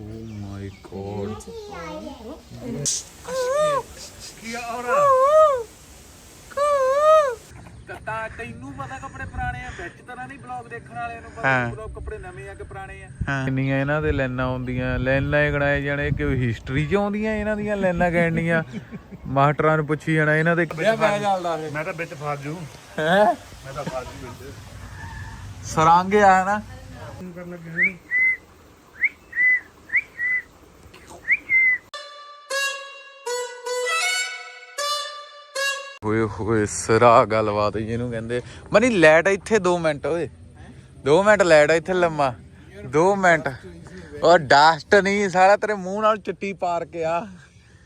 O my God ਕੀ ਔਰ ਤਾਂ ਤੈਨੂੰ ਪਤਾ ਕੱਪੜੇ ਪੁਰਾਣੇ ਆ ਵਿੱਚ ਤਰ੍ਹਾਂ ਨਹੀਂ ਬਲੌਗ ਦੇਖਣ ਵਾਲਿਆਂ ਨੂੰ ਹਾਂ। ਪਤਾ ਬਲੌਗ ਕੱਪੜੇ ਨਵੇਂ ਆ ਕਿ ਪੁਰਾਣੇ ਆ। ਹਾਂ। ਕਿੰਨੀਆਂ ਇਹਨਾਂ ਦੇ ਲਾਈਨਾਂ ਆਉਂਦੀਆਂ ਲਾਈਨਾਂ ਹੀ ਗਣਾਏ ਜਾਣੇ ਕਿ ਹਿਸਟਰੀ ਚ ਆਉਂਦੀਆਂ ਇਹਨਾਂ ਦੀਆਂ ਲਾਈਨਾਂ ਕਹਿਣੀਆਂ ਮਾਸਟਰਾਂ ਨੂੰ ਪੁੱਛੀ ਜਾਣਾ ਇਹਨਾਂ ਦੇ ਮੈਂ ਚੱਲਦਾ ਫੇ ਮੈਂ ਤਾਂ ਵਿੱਚ ਫਸ ਜੂ। ਹੈ? ਮੈਂ ਤਾਂ ਫਸ ਜੂ ਵਿੱਚ। ਸਰੰਗ ਆ ਨਾ? ਤੂੰ ਕਰਨ ਲੱਗੇ ਹੋਣੀ ਓਏ ਹੋਏ ਸਰਾ ਗੱਲਬਾਤ ਜਿਹਨੂੰ ਕਹਿੰਦੇ। ਮਨੀ ਲੈਟ ਇੱਥੇ 2 ਮਿੰਟ ਓਏ। 2 ਮਿੰਟ ਲੈਟ ਇੱਥੇ ਲੰਮਾ। 2 ਮਿੰਟ। ਉਹ ਡਸਟ ਨਹੀਂ ਸਾਲਾ ਤੇਰੇ ਮੂੰਹ ਨਾਲ ਚਿੱਟੀ ਪਾਰਕ ਆ।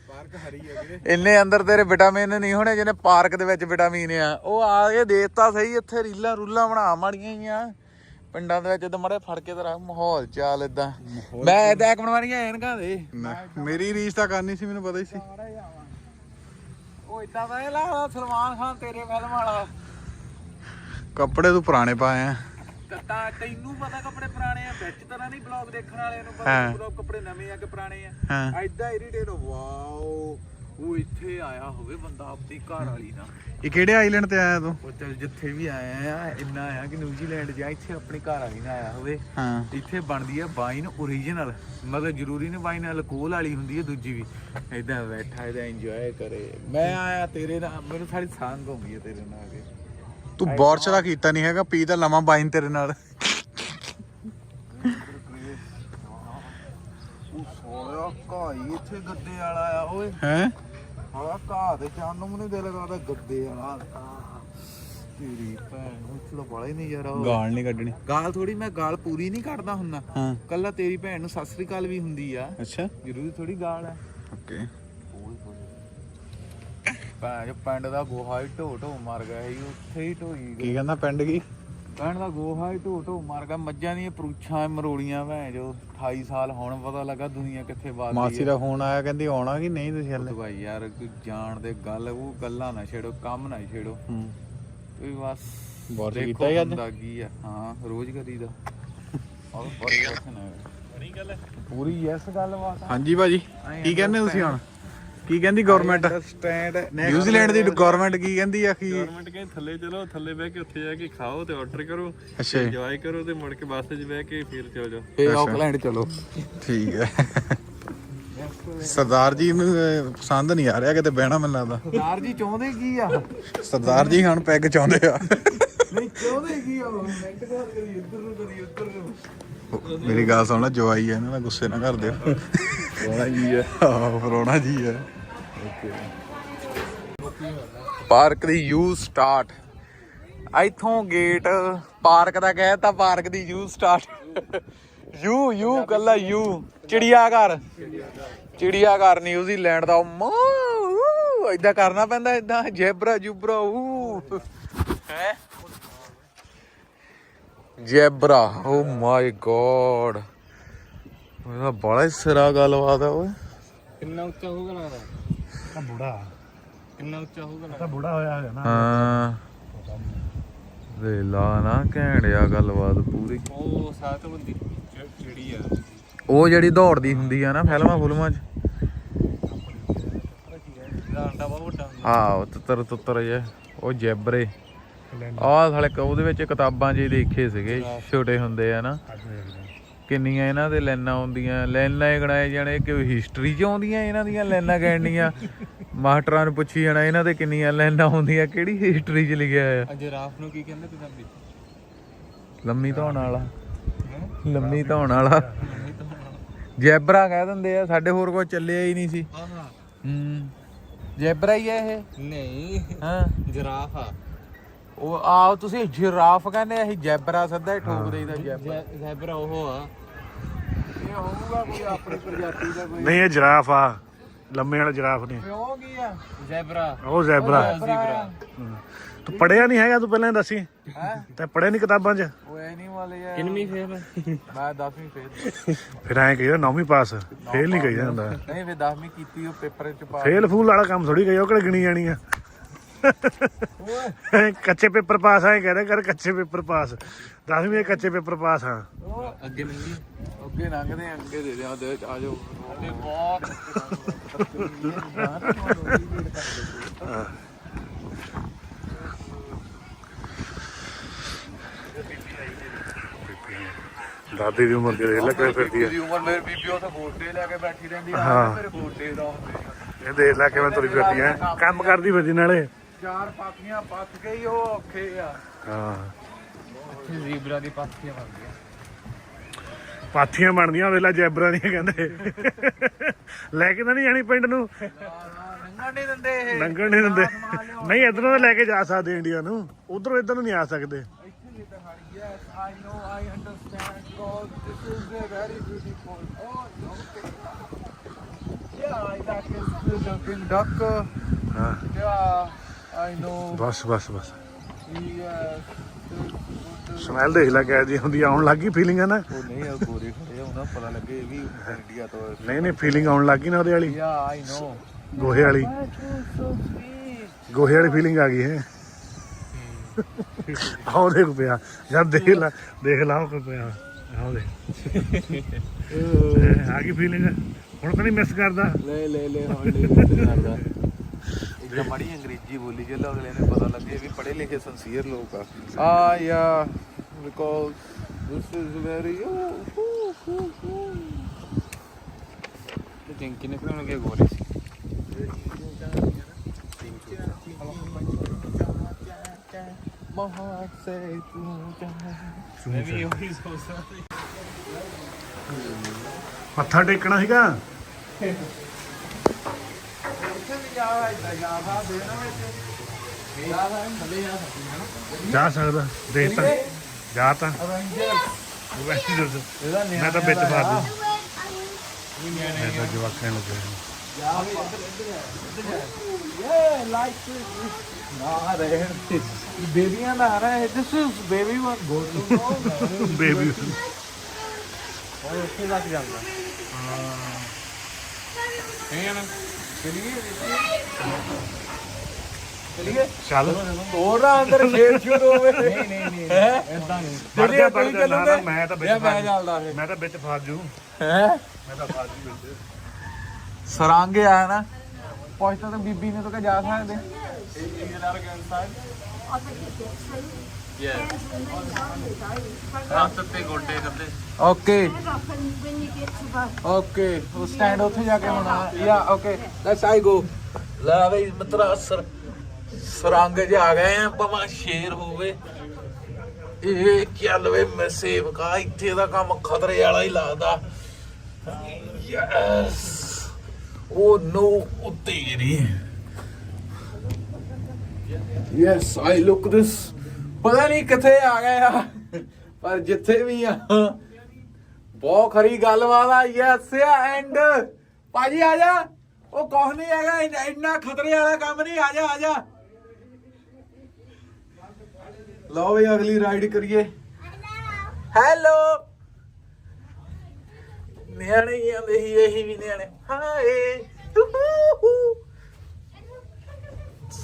ਪਾਰਕ ਹਰੀ ਆ ਵੀਰੇ। ਇੰਨੇ ਅੰਦਰ ਤੇਰੇ ਵਿਟਾਮਿਨ ਨਹੀਂ ਹੋਣੇ ਜਿਹਨੇ ਪਾਰਕ ਦੇ ਵਿੱਚ ਵਿਟਾਮਿਨ ਆ। ਉਹ ਆ ਕੇ ਦੇਤਾ ਸਹੀ ਇੱਥੇ ਰੀਲਾਂ ਰੂਲਾਂ ਬਣਾ ਮਾੜੀਆਂ ਹੀ ਆ। ਪਿੰਡਾਂ ਦੇ ਵਿੱਚ ਤਾਂ ਮੜੇ ਫੜ ਕੇ ਤੇਰਾ ਮਾਹੌਲ ਚਾਲ ਇਦਾਂ ਮੈਂ ਇਦਾਂ ਇੱਕ ਬਣਵਾਣੀਆਂ ਐਨਕਾਂ ਦੇ। ਮੇਰੀ ਰੀਸ ਤਾਂ ਕਰਨੀ ਸੀ ਮੈਨੂੰ ਪਤਾ ਹੀ ਸੀ। ਉਹ ਇਦਾਂ ਦਾ ਇਹ ਲੱਗਦਾ ਸਲਮਾਨ ਖਾਨ ਤੇਰੇ ਫਿਲਮ ਵਾਲਾ। ਕੱਪੜੇ ਤੂੰ ਪੁਰਾਣੇ ਪਾਏ ਆ। ਤਾਂ ਤੈਨੂੰ ਪਤਾ ਕੱਪੜੇ ਪੁਰਾਣੇ ਆ ਵਿੱਚ ਤਰ੍ਹਾਂ ਨਹੀਂ ਬਲੌਗ ਦੇਖਣ ਵਾਲਿਆਂ ਨੂੰ ਪਤਾ ਕੱਪੜੇ ਨਵੇਂ ਆ ਕਿ ਪੁਰਾਣੇ ਆ। ਹਾਂ। ਐਦਾਂ ਇਰੀਟੇਟ ਵਾਓ। ਉਹ ਇੱਥੇ ਆਇਆ ਹੋਵੇ ਬੰਦਾ ਆਪਣੀ ਘਰ ਵਾਲੀ ਨਾਲ। ਇਹ ਕਿਹੜੇ ਆਈਲੈਂਡ ਤੇ ਆਇਆ ਤੂੰ? ਉਹ ਜਿੱਥੇ ਵੀ ਆਇਆ ਆ ਇੰਨਾ ਆ ਕਿ ਨਿਊਜ਼ੀਲੈਂਡ ਜਾ ਇੱਥੇ ਆਪਣੀ ਘਰ ਵਾਲੀ ਨਾਲ ਆਇਆ ਹੋਵੇ। ਹਾਂ। ਇੱਥੇ ਬਣਦੀ ਆ ਵਾਈਨ origignal ਮਤਲਬ ਜ਼ਰੂਰੀ ਨਹੀਂ ਵਾਈਨ ਅਲਕੋਹਲ ਵਾਲੀ ਹੁੰਦੀ ਹੈ ਦੂਜੀ ਵੀ। ਇਦਾਂ ਬੈਠਾ ਇਹਦਾ ਇੰਜੋਏ ਕਰੇ। ਮੈਂ ਆਇਆ ਤੇਰੇ ਨਾਲ ਮੈਨੂੰ ਸਾਰੀ ਸੰਗ ਹੋ ਗਈ ਹੈ ਤੇਰੇ ਨਾਲ ਆ ਕੇ। ਤੂੰ ਬੌਰਚ ਦਾ ਕੀਤਾ ਨਹੀਂ ਹੈਗਾ ਪੀ ਤਾਂ ਲਵਾਂ ਬਾਈਨ ਤੇਰੇ ਨਾਲ। ਉਹ ਸੋਇਆ ਘਾਈ ਇੱਥੇ ਗੱਦੇ ਵਾਲਾ ਆ ਓਏ। ਹੈ? ਸਾਲਾ ਘਾਹ ਦੇ ਚੰਨ ਨੂੰ ਨਹੀਂ ਦਿਲ ਕਰਦਾ ਗੱਦੇ ਵਾਲਾ। ਤੇਰੀ ਭੈਣ ਨੂੰ ਇੱਥੇ ਤਾਂ ਬੜਾ ਹੀ ਨਜ਼ਾਰਾ ਹੋ ਗਾਲ ਨਹੀਂ ਕੱਢਣੀ। ਗਾਲ ਥੋੜੀ ਮੈਂ ਗਾਲ ਪੂਰੀ ਨਹੀਂ ਕੱਢਦਾ ਹੁੰਦਾ। ਹਾਂ। ਕੱਲਾ ਤੇਰੀ ਭੈਣ ਨੂੰ ਸਤਿ ਸ੍ਰੀ ਅਕਾਲ ਵੀ ਹੁੰਦੀ ਆ। ਅੱਛਾ। ਜ਼ਰੂਰੀ ਥੋੜੀ ਗਾਲ ਆ। ਓਕੇ। ਭੈਣ ਜੋ ਪਿੰਡ ਦਾ ਗੋਹਾ ਹੀ ਢੋ ਢੋ ਮਰ ਗਿਆ ਸੀ ਉੱਥੇ ਹੀ ਢੋਈ ਕੀ ਕਹਿੰਦਾ ਪਿੰਡ ਕੀ? ਪਿੰਡ ਦਾ ਗੋਹਾ ਹੀ ਢੋ ਢੋ ਮਰ ਗਿਆ। ਮੱਝਾਂ ਦੀਆਂ ਪਰੂਛਾਂ ਮਰੋੜੀਆਂ ਭੈਣ ਜੋ 28 ਸਾਲ ਹੁਣ ਪਤਾ ਲੱਗਾ ਦੁਨੀਆ ਕਿੱਥੇ ਬਾਦੀ ਮਾਸੀ ਦਾ ਫੋਨ ਆਇਆ ਕਹਿੰਦੀ ਆਉਣਾ ਕਿ ਨਹੀਂ ਤੁਸੀਂ ਹਲੇ? ਭਾਈ ਯਾਰ ਕੋਈ ਜਾਣ ਦੇ ਗੱਲ ਉਹ ਗੱਲਾਂ ਨਾ ਛੇੜੋ ਕੰਮ ਨਾ ਛੇੜੋ। ਹੂੰ। ਕੋਈ ਬਸ ਬੋਰ ਕੀਤਾ ਹੀ ਅੱਜ? ਕੀ ਆ ਹਾਂ ਰੋਜ਼ ਕਰੀਦਾ। ਔਰ ਬੜੀ ਬੜੀ ਗੱਲ ਪੂਰੀ ਯੈਸ ਗੱਲਬਾਤ ਹਾਂਜੀ ਭਾਜੀ ਕੀ ਕਹਿੰਦੇ ਤੁਸੀਂ ਹੁਣ? ਕੀ ਕਹਿੰਦੀ ਗਵਰਨਮੈਂਟ ਸਟੈਂਡ ਨਿਊਜ਼ੀਲੈਂਡ ਦੀ ਗਵਰਨਮੈਂਟ ਕੀ ਕਹਿੰਦੀ ਆ ਕਿ? ਗਵਰਨਮੈਂਟ ਕਹਿੰਦੇ ਥੱਲੇ ਚਲੋ ਥੱਲੇ ਬਹਿ ਕੇ ਉੱਥੇ ਜਾ ਕੇ ਖਾਓ ਤੇ ਆਰਡਰ ਕਰੋ ਅੱਛਾ ਇੰਜੋਏ ਕਰੋ ਤੇ ਮੁੜ ਕੇ ਬੱਸ 'ਚ ਬਹਿ ਕੇ ਫਿਰ ਚਲ ਜਾਓ। ਫੇ ਆਕਲੈਂਡ ਚਲੋ। ਠੀਕ ਹੈ। ਸਰਦਾਰ ਜੀ ਨੂੰ ਪਸੰਦ ਨਹੀਂ ਆ ਰਿਹਾ ਕਿਤੇ ਬਹਿਣਾ ਮੈਨੂੰ ਲੱਗਦਾ। ਸਰਦਾਰ ਜੀ ਚਾਹੁੰਦੇ ਕੀ ਆ? ਸਰਦਾਰ ਜੀ ਹੁਣ ਪੈਗ ਚਾਹੁੰਦੇ ਆ। ਨਹੀਂ ਚਾਹੁੰਦੇ ਕੀ ਆ ਮਿੰਟ ਕਰੀ ਇੱਧਰ ਨੂੰ ਕਰੀ ਉੱਧਰ ਨੂੰ। ਮੇਰੀ ਗੱਲ ਸੁਣ ਲੈ ਜਵਾਈ ਹੈ ਇਹਨਾਂ ਦਾ ਗੁੱਸੇ ਨਾ ਕਰ ਦਿਓ। ਸੋਹਣਾ ਜੀ ਆ ਆਹ ਫਰੋਣਾ ਜੀ ਹੈ। ਪਾਰਕ ਦੀ ਯੂ ਸਟਾਰਟ। ਇੱਥੋਂ ਗੇਟ ਪਾਰਕ ਦਾ ਕਹਿਤਾ ਪਾਰਕ ਦੀ ਯੂ ਸਟਾਰਟ। ਯੂ ਯੂ ਕੱਲਾ ਯੂ। ਚਿੜੀਆ ਘਰ ਚਿੜੀਆ ਘਰ ਨਿਊਜ਼ੀਲੈਂਡ ਦਾ। ਮਾ ਇਦਾਂ ਕਰਨਾ ਪੈਂਦਾ ਇਦਾਂ ਜੈਬਰਾ ਜੁਬਰਾ ਊ ਹੈ? ਜੈਬਰਾ। ਓ ਮਾਈ ਗੋਡ ਉਹਦਾ ਬੜਾ ਹੀ ਸਿਰਾ ਗੱਲਬਾਤ ਆ ਓਏ। ਕਿੰਨਾ ਉੱਚਾ ਹੋਊਗਾ ਲੱਗਦਾ? ਤਾਂ ਬੁੜਾ। ਕਿੰਨਾ ਉੱਚਾ ਹੋਊਗਾ ਲੱਗਦਾ? ਬੁੜਾ ਹੋਇਆ ਹੋਇਆ ਨਾ। ਹਾਂ। ਦੇ ਲਾ ਨਾ ਘੈਂੜਿਆ ਗੱਲਬਾਤ ਪੂਰੀ। ਉਹ ਸਾਤ ਬੰਦੀ ਜਿਹੜੀ ਆ। ਉਹ ਜਿਹੜੀ ਦੌੜਦੀ ਹੁੰਦੀ ਆ ਨਾ ਫਿਲਮਾਂ ਫੁਲਮਾਂ 'ਚ। ਇਹਦਾ ਅੰਡਾ ਬਹੁਤ ਵੱਡਾ ਹੁੰਦਾ। ਹਾਂ ਉਹ ਤੁੱਤਰ ਤੁੱਤਰ ਜੇ ਉਹ ਜੈਬਰੇ। ਆਹ ਸਾਲੇ ਕ- ਉਹਦੇ ਵਿੱਚ ਕਿਤਾਬਾਂ ਹੀ ਦੇਖੇ ਸੀਗੇ ਛੋਟੇ ਹੁੰਦੇ ਆ ਨਾ। ਕਿੰਨੀਆਂ ਇਹਨਾਂ ਦੇ ਲਾਈਨਾਂ ਆਉਂਦੀਆਂ ਲਾਈਨਾਂ ਹੀ ਗਣਾਏ ਜਾਣੇ ਕਿ ਹਿਸਟਰੀ 'ਚ ਆਉਂਦੀਆਂ ਇਹਨਾਂ ਦੀਆਂ ਲਾਈਨਾਂ ਕਹਿਣੀਆਂ ਮਾਸਟਰਾਂ ਨੂੰ ਪੁੱਛੀ ਜਾਣਾ ਇਹਨਾਂ ਦੇ ਕਿੰਨੀਆਂ ਲਾਈਨਾਂ ਆਉਂਦੀਆਂ ਕਿਹੜੀ ਹਿਸਟਰੀ 'ਚ ਲਿਖਿਆ ਆ ਅੱਜ ਰਾਫ ਨੂੰ ਕੀ ਕਹਿੰਦੇ ਪੰਜਾਬੀ ਲੰਮੀ ਧੌਣ ਵਾਲਾ। ਲੰਮੀ ਧੌਣ ਵਾਲਾ। ਜੈਬਰਾ ਕਹਿ ਦਿੰਦੇ ਆ ਸਾਡੇ ਹੋਰ ਕੋਈ ਚੱਲਿਆ ਹੀ ਨਹੀਂ ਸੀ। ਹਾਂ ਹਾਂ ਹੂੰ। ਜੈਬਰਾ ਹੀ ਆ ਇਹ? ਨਹੀਂ। ਹਾਂ। ਜਰਾਫ ਆ। ਉਹ ਆਓ ਤੁਸੀਂ ਜਿਰਾਫ ਕਹਿੰਦੇ ਅਸੀਂ ਜੈਬਰਾ ਸਿੱਧਾ ਹੀ ਠੋਕ ਦੇਈਦਾ ਜੈਬਰਾ। ਜ਼ੈਬਰਾ ਉਹ ਆ। ਇਹ ਹੋਊਗਾ ਕੋਈ ਆਪਣੀ ਪ੍ਰਜਾਤੀ ਦਾ ਕੋਈ। ਨਹੀਂ ਇਹ ਜਿਰਾਫ ਆ। ਲੰਮੇ ਵਾਲਾ ਜਿਰਾਫ ਨਹੀਂ। ਕਿਉਂ ਕੀ ਆ? ਜ਼ੈਬਰਾ। ਉਹ ਜ਼ੈਬਰਾ। ਜ਼ੀਬਰਾ। ਤੂੰ ਪੜਿਆ ਨਹੀਂ ਹੈਗਾ ਤੂੰ ਪਹਿਲਾਂ ਹੀ ਦੱਸੀ? ਹੈ? ਤੈਂ ਪੜਿਆ ਨਹੀਂ ਕਿਤਾਬਾਂ 'ਚ? ਉਹ ਐਨੀਮਲ ਆ। ਕਿੰਨਵੀਂ ਫੇਰ? ਮੈਂ 10ਵੀਂ ਫੇਲ ਫਿਰ ਐਂ ਕਹੀਦਾ ਨੌਵੀਂ ਪਾਸ। ਫੇਲ ਨਹੀਂ ਕਹੀਦਾ ਹੁੰਦਾ। ਨਹੀਂ ਫੇਰ 10ਵੀਂ ਕੀਤੀ ਉਹ ਪੇਪਰ ਚ ਪਾ ਫੇਲ ਫੂਲ ਵਾਲਾ ਕੰਮ ਥੋੜੀ ਕਹੀਦਾ ਉਹ ਕਿਹੜੇ ਗਿਣੀ ਜਾਣੀ ਆ? ਕੱਚੇ ਪੇਪਰ ਪਾਸ ਆਏ ਕਹਿੰਦੇ ਕਰ ਕੱਚੇ ਪੇਪਰ ਪਾਸ। 10ਵੀਂ ਦੇ ਕੱਚੇ ਪੇਪਰ ਪਾਸ ਹਾਂ ਅੱਗੇ ਨੰਗੀ ਅੱਗੇ ਲੰਘਦੇ ਆ, ਅੱਗੇ ਦੇ ਦੇ ਆ ਦੇ ਆ ਜਾਓ। ਤੇ ਬਹੁਤ ਦਾਦੀ ਦੀ ਉਮਰ ਦੇ ਦੇਖ ਲੈ ਕਿਵੇਂ ਫਿਰਦੀ ਹੈ ਦੀ ਉਮਰ ਮੇਰੀ ਬੀਬੀ ਉੱਥੇ ਗੋਡੇ ਲੈ ਕੇ ਬੈਠੀ ਰਹਿੰਦੀ ਆ ਹਾਂ। ਮੇਰੇ ਗੋਡੇ ਦਾ। ਇਹ ਦੇਖ ਲੈ ਕਿਵੇਂ ਤੁਰੀ ਫਿਰਦੀ ਹੈ ਕੰਮ ਕਰਦੀ ਫਿਰਦੀ ਨਾਲੇ। ਚਾਰ ਪਾਥੀਆਂ ਪੱਥ ਗਈ ਉਹ ਔਖੇ ਆ। ਹਾਂ। ਜ਼ੀਬਰਾ ਦੀ ਪਾਥੀਆਂ ਬਣਦੀਆਂ ਪਾਥੀਆਂ ਬਣਦੀਆਂ ਵੇਲਾ ਜੈਬਰਾਂ ਦੀਆਂ ਕਹਿੰਦੇ। ਲੈ ਕੇ ਤਾਂ ਨਹੀਂ ਜਾਣੀ ਪਿੰਡ ਨੂੰ। ਨੰਗਾ ਨਹੀਂ ਦਿੰਦੇ ਇਹ। ਲੰਘਣ ਨਹੀਂ ਦਿੰਦੇ। ਨਹੀਂ ਇਧਰੋਂ ਤਾਂ ਲੈ ਕੇ ਜਾ ਸਕਦੇ ਇੰਡੀਆ ਨੂੰ। ਉਧਰੋਂ ਇਧਰ ਨੂੰ ਨਹੀਂ ਆ ਸਕਦੇ। Yes, I know, I understand. God, this is a very beautiful. Oh, okay. Yeah, that is the ducking duck. ਹਾਂ। Yeah, I know. ਬਸ ਬਸ ਬਸ. ਸਮੈਲ ਦੇਖ ਲੈ ਕਿਹੋ ਜਿਹੀ ਹੁੰਦੀ ਆ, ਆਉਣ ਲੱਗੀ ਫੀਲਿੰਗ ਹੈ ਨਾ? ਉਹ ਨਹੀਂ ਆ ਗੋਰੇ ਖੜੇ ਆ, ਉਹਨਾਂ ਪਤਾ ਲੱਗੇ ਇਹ ਵੀ ਇੰਡੀਆ ਤੋਂ ਨਹੀਂ ਨਹੀਂ ਫੀਲਿੰਗ ਆਉਣ ਲੱਗੀ ਨਾ ਉਹਦੇ ਵਾਲੀ। Yeah, I know. ਗੋਹੇ ਵਾਲੀ. ਗੋਹੇ ਵਾਲੀ ਫੀਲਿੰਗ ਆ ਗਈ ਹੈ। ਆਹ ਦੇਖ ਪਿਆ। ਜਦ ਦੇਖ ਲੈ ਦੇਖ ਲਾ ਉਹ ਪਿਆ। ਆਹ ਦੇ ਆ ਗਈ ਫੀਲਿੰਗ ਹੁਣ ਤਾਂ ਨਹੀਂ ਮਿਸ ਕਰਦਾ। ਲੈ ਲੈ ਲੈ ਹੁਣ ਨਹੀਂ ਕਰਦਾ। ਮੜੀ ਅੰਗਰੇਜ਼ੀ ਬੋਲੀ ਜੇ ਅਗਲੇ ਨੇ ਪਤਾ ਲੱਗੇ ਵੀ ਪੜ੍ਹੇ ਲਿਖੇ ਸੰਸੀਅਰ ਲੋਕ ਆ। ਆ ਯਾ ਬਿਕੋਜ਼ ਦਿਸ ਇਜ਼ ਵੈਰੀ ਤੇ ਜਿੰਕੀ ਨੇ ਕਿਉਂ ਲੱਗੇ ਗੋਰੇ ਸੀ। ਮਹਾਂ ਸੇ ਤੂੰ ਚਾਹ ਮੈਂ ਵੀ ਉਹੀ ਸੋਚਦਾ ਸੀ। ਮੱਥਾ ਟੇਕਣਾ ਸੀਗਾ? ਜਾ ਸਕਦਾ ਦੇਖ ਤਾਂ ਜਾ ਤਾਂ। ਮੈਂ ਤਾਂ ਵਿੱਚ ਫਾ ਦੂੰ ਮੈਂ ਤਾਂ ਜਵਾਕਾਂ ਨੂੰ ਲੱਗੇ ਨਾ ਰਹਿਣ ਬੇਬੀਆਂ ਦਾ ਆ ਰਹਾ। ਹੈ this is baby one go to baby ਉਹ ਉੱਥੇ ਲੱਗ ਜਾਂਦਾ। ਇਹ ਨਾ ਚਲਿਏ ਚੱਲ। ਹੋਰ ਨਾ ਅੰਦਰ ਖੇਡ ਸ਼ੁਰੂ ਹੋਵੇ। ਨਹੀਂ ਨਹੀਂ ਨਹੀਂ ਇਦਾਂ ਨਹੀਂ। ਵੜ ਚਲਿਏ ਜਾ, ਤੁਸੀਂ ਵੜ ਜਾ, ਨਾ, ਨਾ, ਚੱਲੋਗੇ ਮੈਂ ਤਾਂ ਵਿੱਚ ਜਾਂ ਮੈਂ ਫਸ- ਚੱਲਦਾ ਫਿਰ। ਮੈਂ ਤਾਂ ਵਿੱਚ ਫਸ ਜੂ। ਹੈ? ਮੈਂ ਤਾਂ ਫਸ ਜੂ ਵਿੱਚ ਸਰਾਂਗੇ ਆ ਨਾ ਪੁੱਛਤਾ ਤਾਂ ਬੀਬੀ ਨੇ ਤਾਂ ਕਿ ਜਾ ਸਕਦੇ। The ਓਕੇ ਉਹ ਸਟੈਂਡ ਉੱਥੇ ਜਾ ਕੇ ਹੋਣਾ ਯਾ ਓਕੇ ਲੈਟਸ ਆਈ ਗੋ ਲੈ ਬਈ ਮਤਰਾ ਸਰ ਸਰੰਗ ਚ ਆ ਗਏ ਆ ਭਵਾਂ ਸ਼ੇਰ ਹੋਵੇ ਇਹ ਚੱਲ ਵੇ ਮੈਂ ਸੇਵਕਾ ਇੱਥੇ ਦਾ ਕੰਮ ਖਤਰੇ ਵਾਲਾ ਹੀ ਲੱਗਦਾ ਯੈਸ ਓ ਨੋ ਉਹ ਤੇਰੀ ਯੈਸ ਆਈ ਲੁੱਕ ਦਿਸ ਪਤਾ ਨਹੀਂ ਕਿੱਥੇ ਆ ਗਏ ਆ, ਪਰ ਜਿੱਥੇ ਵੀ ਆ, ਬਹੁਤ ਖਰੀ ਗੱਲਬਾਤ ਆ ਯੈਸ ਐਂਡ ਭਾਜੀ ਆ ਜਾ, ਉਹ ਕੁਛ ਨਹੀਂ ਹੈਗਾ, ਇੰਨਾ- ਇੰਨਾ ਖਤਰੇ ਵਾਲਾ ਕੰਮ ਨਹੀਂ, ਆ ਜਾ ਆ ਜਾ। ਲਓ ਵੀ ਅਗਲੀ ਰਾਈਡ ਕਰੀਏ। ਹੈਲੋ ਨਿਆਣੇ ਹੀ ਆਂਦੇ ਸੀ, ਇਹੀ ਵੀ ਨਿਆਣੇ। ਹਾਏ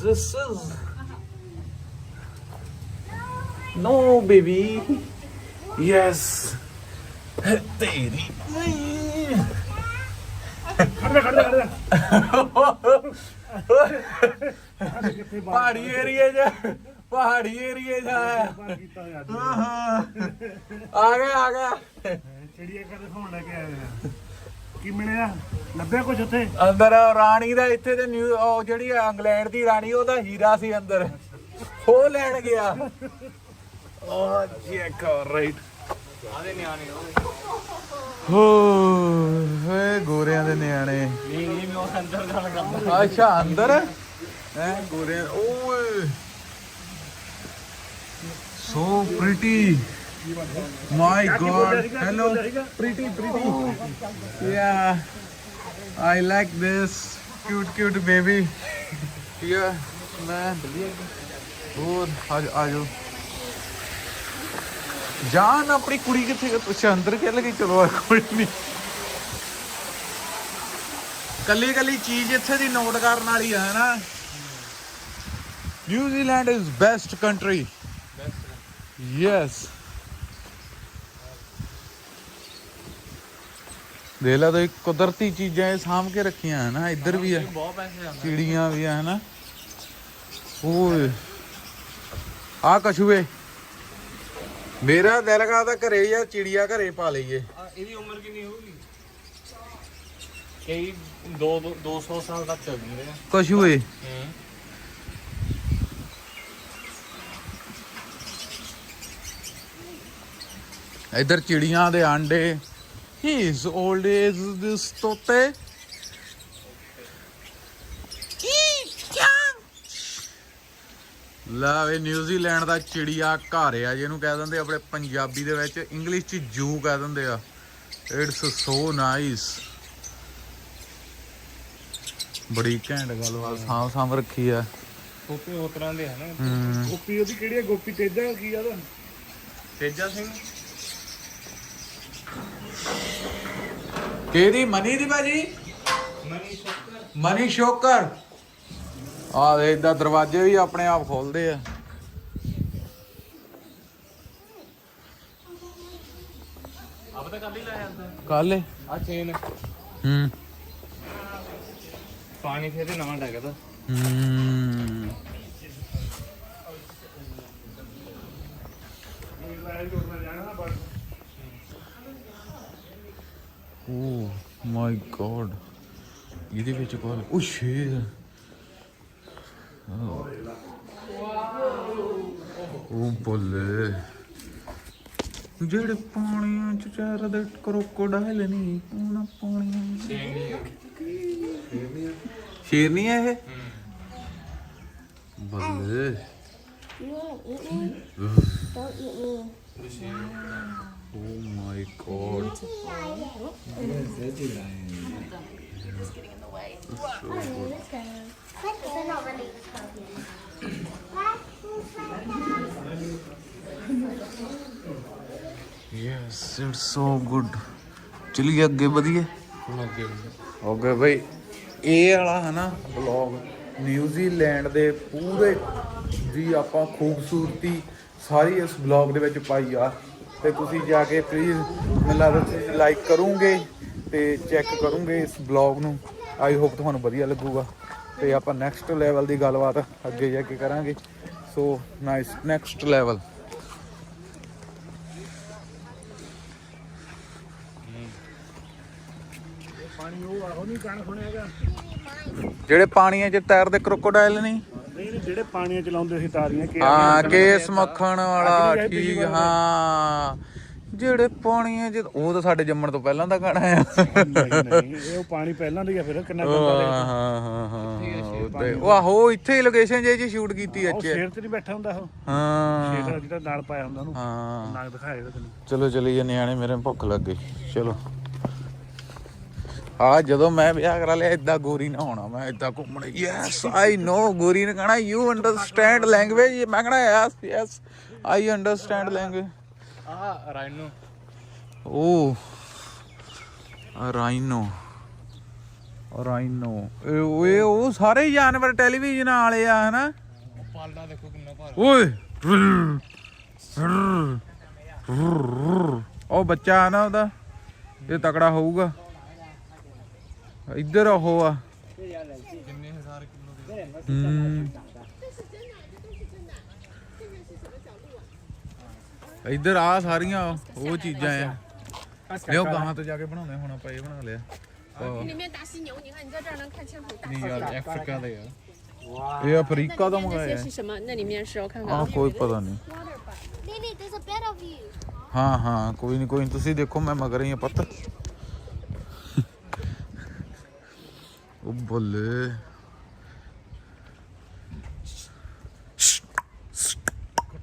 This is No baby. Yes. ਤੇਰੀ ਪਹਾੜੀ ਚ ਪਹਾੜੀ ਏਰੀਏ ਚ ਆਇਆ। ਹਾਂ, ਹਾਂ। ਆ ਗਿਆ ਆ ਗਿਆ ਚਿੜੀਆ ਕਾ ਦਿਖਾਉਣ ਲੈ ਕੇ ਮਿਲਿਆ? ਲੱਭਿਆ ਕੁਝ ਉੱਥੇ? ਅੰਦਰ ਰਾਣੀ ਦਾ ਇੱਥੇ ਤੇ ਨਿਊ ਉਹ ਜਿਹੜੀ ਇੰਗਲੈਂਡ ਦੀ ਰਾਣੀ ਉਹਦਾ ਹੀਰਾ ਸੀ ਅੰਦਰ। ਉਹ ਲੈਣ ਗਿਆ। ਆਦੇ ਨਿਆਣੇ ਹੋ ਵੇ ਗੋਰਿਆਂ ਦੇ ਨਿਆਣੇ। ਨਹੀਂ ਨਹੀਂ ਮੈਂ ਉਹ ਅੰਦਰ ਗੱਲ ਕਰਦਾ। ਅੱਛਾ ਅੰਦਰ? ਹੈ ਗੋਰਿਆਂ ਓਏ। So pretty my god hello pretty pretty yeah I like this cute cute baby yeah ਮੈਂ। ਹੋਰ ਆ ਜਾ- ਆ ਜਾਓ। ਜਾਨ ਆਪਣੀ ਕੁੜੀ ਕਿੱਥੇ ਅੱਛਾ ਅੰਦਰ ਕਹਿ ਲਗੀ ਚਲੋ ਕੋਈ ਨਹੀਂ ਕੱਲੀ ਕੱਲੀ ਚੀਜ਼ ਇੱਥੇ ਦੀ ਨੋਟ ਕਰਨ ਵਾਲੀ ਆ ਨਾ New Zealand is best country yes ਦੇਖ ਲਾ ਤਾਂ, ਕੁਦਰਤੀ ਚੀਜ਼ਾਂ ਇਹ ਸਾਂਭ ਕੇ ਰੱਖੀਆਂ ਹੈ ਨਾ ਇੱਧਰ ਵੀ ਹੈ ਬਹੁਤ ਪੈਸੇ ਜਾਂਦੇ ਚਿੜੀਆਂ ਵੀ ਆ, ਹਨਾ? ਓਏ। ਆ ਕਛੂਏ। ਮੇਰਾ ਦਿਲ ਕਰਦਾ ਘਰੇ ਯਾਰ ਚਿੜੀਆ ਘਰੇ ਪਾ ਲਈਏ। ਆ ਇਹਦੀ ਉਮਰ ਕਿੰਨੀ ਹੋਊਗੀ? ਕਈ 2 200 ਸਾਲ ਤੱਕ ਚੱਲਦੀ ਹੈ ਕਛੂਏ ਹੂੰ। ਇੱਧਰ ਚਿੜੀਆਂ ਦੇ ਆਂਡੇ ਹੀ ਇਜ਼ 올ਡ ਏਜ ਦਿਸ ਤੋਤੇ। ਲਾ ਵੇ ਨਿਊਜ਼ੀਲੈਂਡ ਦਾ ਚਿੜੀਆ ਘਰ ਆ ਜਿਹਨੂੰ ਕਹਿ ਦਿੰਦੇ ਆਪਣੇ ਪੰਜਾਬੀ ਦੇ ਵਿੱਚ ਇੰਗਲਿਸ਼ ਚ ਜੂ ਕਹਿ ਦਿੰਦੇ ਆ। ਇਟਸ ਸੋ ਨਾਈਸ ਬੜੀ ਘੈਂਟ ਗੱਲਬਾਤ ਸਾਂਭ ਸਾਂਭ ਰੱਖੀ ਆ। ਕੋਪੇ ਹੋਰ ਤਰ੍ਹਾਂ ਦੇ ਹਨ ਹੂੰ। ਗੋਪੀ ਉਹਦੀ ਕਿਹੜੀ ਆ? ਗੋਪੀ ਤੇਜਾ ਕੀ ਆ ਉਹਦਾ? ਤੇਜਾ ਸਿੰਘ। ਕਿਹਦੀ? ਮਨੀ ਦੀ ਭਾਜੀ? ਮਨੀ ਸ਼ੋਕਰ। ਮਨੀ ਸ਼ੋਕਰ। ਆ ਦੇ ਇਦਾਂ ਦਰਵਾਜ਼ੇ ਵੀ ਆਪਣੇ ਆਪ ਖੋਲਦੇ ਆ। ਆਪ ਤਾਂ ਕੱਲ ਹੀ ਲਾਇਆ ਕੱਲ ਆ ਚੇਨ ਹੂੰ। ਪਾਣੀ ਫੇਰ ਨਵਾਂ ਡੈਗਦਾ ਹੂੰ। Oh my god. ਇਹਦੇ ਵਿੱਚ ਕੋਲ ਉਹ ਸ਼ੇਰ। ਉਹ ਬੱਲੇ। ਜਿਹੜੇ ਪਾਣੀਆਂ ਚ ਚਰਦੇ ਕਰੋਕੋਡਾਈਲ ਨਹੀਂ ਉਹਨਾਂ ਪਾਣੀਆਂ ਸ਼ੇਰ ਨਹੀਂ ਹੈ ਇਹ? ਬੱਲੇ. ਓ my god. Yes it's so good ਚਲਿਏ ਅੱਗੇ ਵਧੀਏ ਲੱਗੇ ਓਕੇ ਬਈ ਇਹ ਵਾਲਾ ਹੈ ਨਾ ਬਲੌਗ ਨਿਊਜ਼ੀਲੈਂਡ ਦੇ ਪੂਰੇ ਦੀ ਆਪਾਂ ਖੂਬਸੂਰਤੀ ਸਾਰੀ ਇਸ ਬਲੌਗ ਦੇ ਵਿੱਚ ਪਾਈ ਆ ਤੇ ਤੁਸੀਂ ਜਾ ਕੇ ਪਲੀਜ਼ ਮੈਨੂੰ ਲੱਗਦਾ ਤੁਸੀਂ ਲਾਈਕ ਕਰੋਗੇ ਤੇ ਚੈੱਕ ਕਰੋਗੇ ਇਸ ਬਲੌਗ ਨੂੰ ਆਈ ਹੋਪ ਤੁਹਾਨੂੰ ਵਧੀਆ ਲੱਗੂਗਾ ਤੇ ਆਪਾਂ ਨੈਕਸਟ ਲੈਵਲ ਦੀ ਗੱਲਬਾਤ ਅੱਗੇ ਜਾ ਕੇ ਕਰਾਂਗੇ। ਸੋ ਨਾਈਸ ਨੈਕਸਟ ਲੈਵਲ ਪਾਣੀ ਉਹ ਆਹੋ ਨਹੀਂ ਸੁਣਿਆਗਾ ਜਿਹੜੇ ਪਾਣੀਆਂ 'ਚ ਤੈਰਦੇ ਕਰੋਕੋਡਾਈਲ ਨਹੀਂ ਜਿਹੜੇ ਪਾਣੀਆਂ ਚਲਾਉਂਦੇ ਸੀ ਤਾਰੀਆਂ ਕੇ ਹਾਂ ਕੇਸ ਮੱਖਣ ਵਾਲਾ ਠੀਕ। ਹਾਂ। ਜਿਹੜੇ ਪਾਣੀਆਂ 'ਚ ਉਹ ਤਾਂ ਸਾਡੇ ਜੰਮਣ ਤੋਂ ਪਹਿਲਾਂ ਦਾ ਗਾਣਾ ਆ। ਨਹੀਂ ਨਹੀਂ ਇਹ ਉਹ ਪਾਣੀ ਪਹਿਲਾਂ ਦੀ ਆ ਫਿਰ ਕਿੰਨਾ ਗੰਦਾ ਹਾਂ ਦੇਖਦਾ ਹਾਂ ਹਾਂ ਉੱਤੇ ਉਹ ਆਹੋ ਇੱਥੇ ਹੀ ਲੋਕੇਸ਼ਨ ਜੇ ਚ ਸ਼ੂਟ ਕੀਤੀ ਉਹ ਅੱਜ ਸ਼ੇਰ ਤੇ ਨਹੀਂ ਬੈਠਾ ਹੁੰਦਾ ਉਹ। ਹਾਂ। ਸ਼ੇਰ ਜਿਹੜਾ ਨਾਲ ਪਾਇਆ ਹੁੰਦਾ ਉਹਨੂੰ। ਹਾਂ। ਨਾਗ ਦਿਖਾਏਗਾ ਤੈਨੂੰ। ਚਲੋ ਚਲੀਏ ਨਿਆਣੇ ਮੇਰੇ ਨੂੰ ਭੁੱਖ ਲੱਗ ਗਈ। ਚਲੋ। ਆ ਜਦੋਂ ਮੈਂ ਵਿਆਹ ਕਰਾ ਲਿਆ ਇਦਾਂ ਗੋਰੀ ਨਾ ਹੋਣਾ ਮੈਂ ਇਦਾਂ ਘੁੰਮਣਾ। ਯੈਸ ਆਈ ਨੋ ਗੋਰੀ ਨੇ ਕਹਣਾ ਯੂ ਅੰਡਰਸਟੈਂਡ ਲੈਂਗੁਏਜ ਮੈਂ ਕਹਣਾ yes yes I understand language ਆ ਰਾਈਨੋ ਓ ਰਾਈਨੋ ਰਾਈਨੋ ਇਹ ਇਹ ਉਹ ਸਾਰੇ ਜਾਨਵਰ ਟੈਲੀਵਿਜ਼ਨ ਵਾਲੇ ਆ ਹਨਾ? ਉਹ ਪਾਲਦਾ ਦੇਖੋ ਕਿੰਨਾ ਭਾਰ। ਓਏ ਉਹ ਬੱਚਾ ਆ ਨਾ ਉਹਦਾ ਇਹ ਤਕੜਾ ਹੋਊਗਾ। ਇੱਧਰ ਉਹ ਆ। ਕਿੰਨੇ ਹਜ਼ਾਰ ਕਿਲੋ ਦੇ। ਇੱਧਰ ਆ ਸਾਰੀਆਂ ਉਹ ਚੀਜ਼ਾਂ ਆ ਲਿਓ ਗਾਹਾਂ ਤੋਂ ਜਾ ਕੇ ਬਣਾਉਂਦੇ ਹੁਣ ਆਪਾਂ ਇਹ ਬਣਾ ਲਿਆ ਨਹੀਂ ਯਾਰ ਐਫਰੀਕਾ ਦਾ ਯਾਰ ਇਹ ਅਫਰੀਕਾ ਦਾ ਮੰਗਾਇਆ ਆ ਕੋਈ ਪਤਾ ਨਹੀਂ ਹਾਂ ਹਾਂ ਕੋਈ ਨਹੀਂ ਕੋਈ ਨਹੀਂ ਤੁਸੀਂ ਦੇਖੋ ਮੈਂ ਮਗਰ ਹੀ ਆ ਪੱਤ ਉਹ ਬੱਲੇ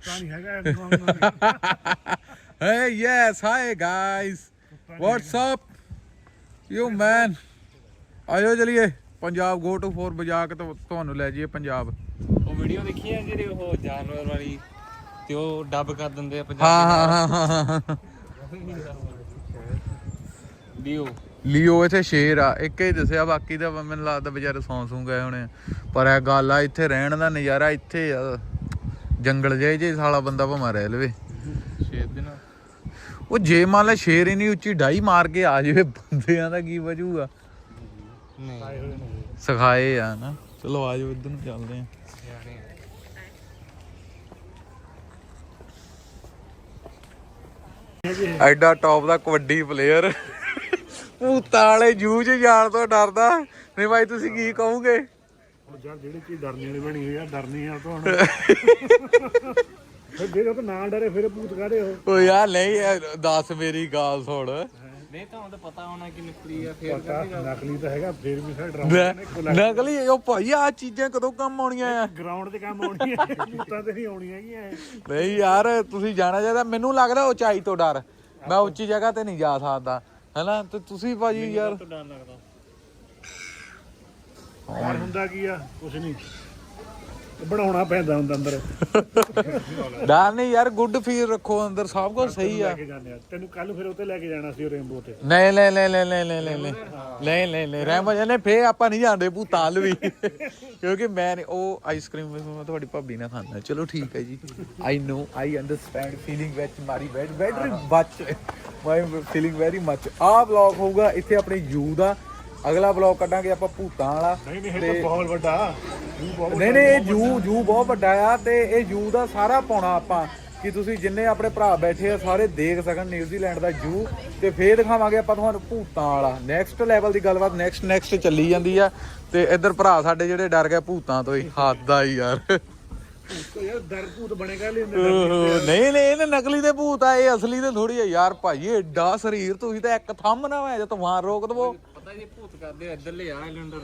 ਕੁੱਤਾ ਨਹੀਂ ਹੈਗਾ Hey, yes, hi guys. What's up? You man. ਆਇਓ ਚਲੀਏ ਪੰਜਾਬ ਗੋ ਟੂ 4 ਵਜਾ ਕੇ ਤੁ- ਤੁਹਾਨੂੰ ਲੈ ਜਾਈਏ ਪੰਜਾਬ ਉਹ ਵੀਡੀਓ ਦੇਖੀ ਹੈ ਜਿਹੜੀ ਉਹ ਜਾਨਵਰ ਵਾਲੀ ਤੇ ਉਹ ਡੱਬ ਕਰ ਦਿੰਦੇ ਆ ਹਾਂ ਪੰਜਾਬੀ ਹਾਂ ਹਾਂ ਹਾਂ ਹਾਂ ਲਿਓ ਇੱਥੇ ਸ਼ੇਰ ਆ ਇੱਕ ਹੀ ਦੱਸਿਆ ਬਾਕੀ ਦਾ ਮੈਨੂੰ ਲੱਗਦਾ ਵਿਚਾਰੇ ਸੌਂ ਸੌਂ ਗਏ ਹੋਣੇ ਆ। ਪਰ ਇਹ ਗੱਲ ਆ ਇੱਥੇ ਰਹਿਣ ਦਾ ਨਜ਼ਾਰਾ ਇੱਥੇ ਆ ਜੰਗਲ ਜਿਹੇ ਜੇ ਸਾਲਾ ਬੰਦਾ ਭਾਵੇਂ ਰਹਿ ਲਵੇ। ਛੇ ਦਿਨ। ਉਹ ਜੇ ਮੰਨ ਲੈ ਸ਼ੇਰ ਇਨੀ ਉੱਚੀ ਡਾਈ ਮਾਰ ਕੇ ਆ ਜਾਵੇ ਬੰਦਿਆਂ ਦਾ ਕੀ ਵਜੂਗਾ? ਨਹੀਂ। ਸਿਖਾਏ ਆ ਨਾ। ਚਲੋ ਆ ਜਾਓ ਇੱਧਰ ਨੂੰ ਚੱਲਦੇ ਆ। ਐਡਾ ਟੌਪ ਦਾ ਕਬੱਡੀ ਪਲੇਅਰ ਭੂਤਾਂ ਵਾਲੇ ਜੂਝ ਜਾਣ ਤੋਂ ਡਰਦਾ। ਨਹੀਂ ਭਾਈ ਤੁਸੀਂ ਕੀ ਕਹੋਗੇ? ਹੁਣ ਯਾਰ ਜਿਹੜੀ ਚੀਜ਼ ਡਰਨੀ ਵਾਲੀ ਬਣੀ ਹੋਈ ਆ ਡਰਨੀ ਆ ਤਾਂ ਹੁਣ। ਫਿਰ ਜੇ ਉਹ ਤਾਂ ਨਾ ਡਰੇ ਫਿਰ ਭੂਤ ਕਾੜੇ ਹੋ ਓ ਯਾਰ ਨਹੀਂ ਇਹ ਦੱਸ ਮੇਰੀ ਗੱਲ ਸੁਣ। ਨਹੀਂ ਤਾਂ ਤਾਂ ਪਤਾ ਹੋਣਾ ਕਿ ਨਕਲੀ ਆ ਫੇਰ ਪਤਾ ਨਕਲੀ ਤਾਂ ਹੈਗਾ ਫਿਰ ਵੀ ਸਾਡੇ ਡਰਾਉਂਦੇ ਨ- ਨਕਲੀ ਉਹ ਭਾਈ ਆ ਚੀਜ਼ਾਂ ਕਦੋਂ ਕੰਮ ਆਉਣੀਆਂ ਆ? ਗਰਾਊਂਡ ਤੇ ਕੰਮ ਆਉਣੀ ਹੈ ਭੂਤਾਂ ਤੇ ਨਹੀਂ ਆਉਣੀਆਂ ਹੈਗੀਆਂ ਇਹ। ਨਹੀਂ ਯਾਰ ਤੁਸੀਂ ਜਾਣਾ ਚਾਹੀਦਾ ਮੈਨੂੰ ਲੱਗਦਾ ਉਚਾਈ ਤੋਂ ਡਰ। ਮੈਂ ਉੱਚੀ ਜਗ੍ਹਾ ਤੇ ਨਹੀਂ ਜਾ ਸਕਦਾ ਹੈਨਾ? ਤੇ ਤੁਸੀਂ ਭਾਜੀ ਯਾਰ ਡਰ ਲੱਗਦਾ। ਯਾਰ ਹੁੰਦਾ ਕੀ ਆ ਕੁਛ ਨਹੀਂ ਬਣਾਉਣਾ ਪੈਂਦਾ ਹੁੰਦਾ ਅੰਦਰ ਡਰ ਨਹੀਂ ਯਾਰ ਗੁੱਡ ਫੀਲ ਰੱਖੋ ਅੰਦਰ ਸਭ ਕੁਝ ਸਹੀ ਆ ਲੈ ਕੇ ਜਾਂਦੇ ਆ ਤੈਨੂੰ ਕੱਲ ਫਿਰ ਉੱਤੇ ਲੈ ਕੇ ਜਾਣਾ ਸੀ ਉਹ ਰੇਨਬੋ ਤੇ ਨਹੀਂ ਨਹੀਂ ਨਹੀਂ ਨਹੀਂ ਨਹੀਂ ਨਹੀਂ ਨਹੀਂ ਨਹੀਂ ਨਹੀਂ ਨਹੀਂ ਰਹਿਮੋ ਜਨੇ ਫੇ ਆਪਾਂ ਨਹੀਂ ਜਾਂਦੇ ਭੂਤਾਂ ਵੱਲ ਵੀ ਕਿਉਂਕਿ ਮੈਂ ਉਹ ਆਈਸਕ੍ਰੀਮ ਮੈਂ ਤੁਹਾਡੀ ਭਾਬੀ ਨਾਲ ਖਾਂਦਾ ਚਲੋ ਠੀਕ ਹੈ ਜੀ ਆਈ ਨੋ ਆਈ ਅੰਡਰਸਟੈਂਡ ਫੀਲਿੰਗ ਵੈਚ ਮਾਰੀ what very much my feeling very much ਆਹ ਵਲੌਗ ਹੋਊਗਾ ਇੱਥੇ ਆਪਣੇ ਯੂ ਦਾ ਅਗਲਾ ਵਲੌਗ ਕੱਢਾਂਗੇ ਆਪਾਂ ਭੂਤਾਂ ਵਾਲਾ। ਨਹੀਂ ਨਹੀਂ ਇਹ ਤਾਂ ਬਹੁਤ ਵੱਡਾ। ਬਹੁਤ ਨਹੀਂ ਨਹੀਂ ਇਹ ਜੂ ਜੂ ਬਹੁਤ ਵੱਡਾ ਆ ਤੇ ਇਹ ਜੂ ਦਾ ਸਾਰਾ ਪਾਉਣਾ ਆਪਾਂ ਕਿ ਤੁਸੀਂ ਜਿੰਨੇ ਆਪਣੇ ਭਰਾ ਬੈਠੇ ਆ ਸਾਰੇ ਦੇਖ ਸਕਣ ਨਿਊਜ਼ੀਲੈਂਡ ਦਾ ਜੂ। ਤੇ ਫੇਰ ਦਿਖਾਵਾਂਗੇ ਆਪਾਂ ਤੁਹਾਨੂੰ ਭੂਤਾਂ ਵਾਲਾ। ਨੈਕਸਟ ਲੈਵਲ ਦੀ ਗੱਲਬਾਤ ਨੈਕਸਟ ਨੈਕਸਟ ਚੱਲੀ ਜਾਂਦੀ ਆ। ਤੇ ਇੱਧਰ ਭਰਾ ਸਾਡੇ ਜਿਹੜੇ ਡਰ ਗਏ ਭੂਤਾਂ ਤੋਂ ਹੀ। ਹੱਦ ਆ ਯਾਰ। ਯਾਰ ਦਰ ਭੂਤ ਬਣੇਗਾ ਲੈ ਨਹੀਂ ਨਹੀਂ ਇਹ ਨਕਲੀ ਦੇ ਭੂਤ ਆ ਇਹ ਅਸਲੀ ਦੇ ਥੋੜੀ ਆ। ਯਾਰ ਭਾਈ ਐਡਾ ਸਰੀਰ ਤੁਸੀਂ ਤਾਂ ਇੱਕ ਥੰਮ ਨਾ ਮੈਂ ਜੇ ਤੂਫਾਨ ਰੋਕ ਦਵੋ। ਪਤਾ ਜੀ ਭੂਤ ਕਰਦੇ ਇੱਧਰ ਲੈ ਆ ਆਈਲੈਂਡਰ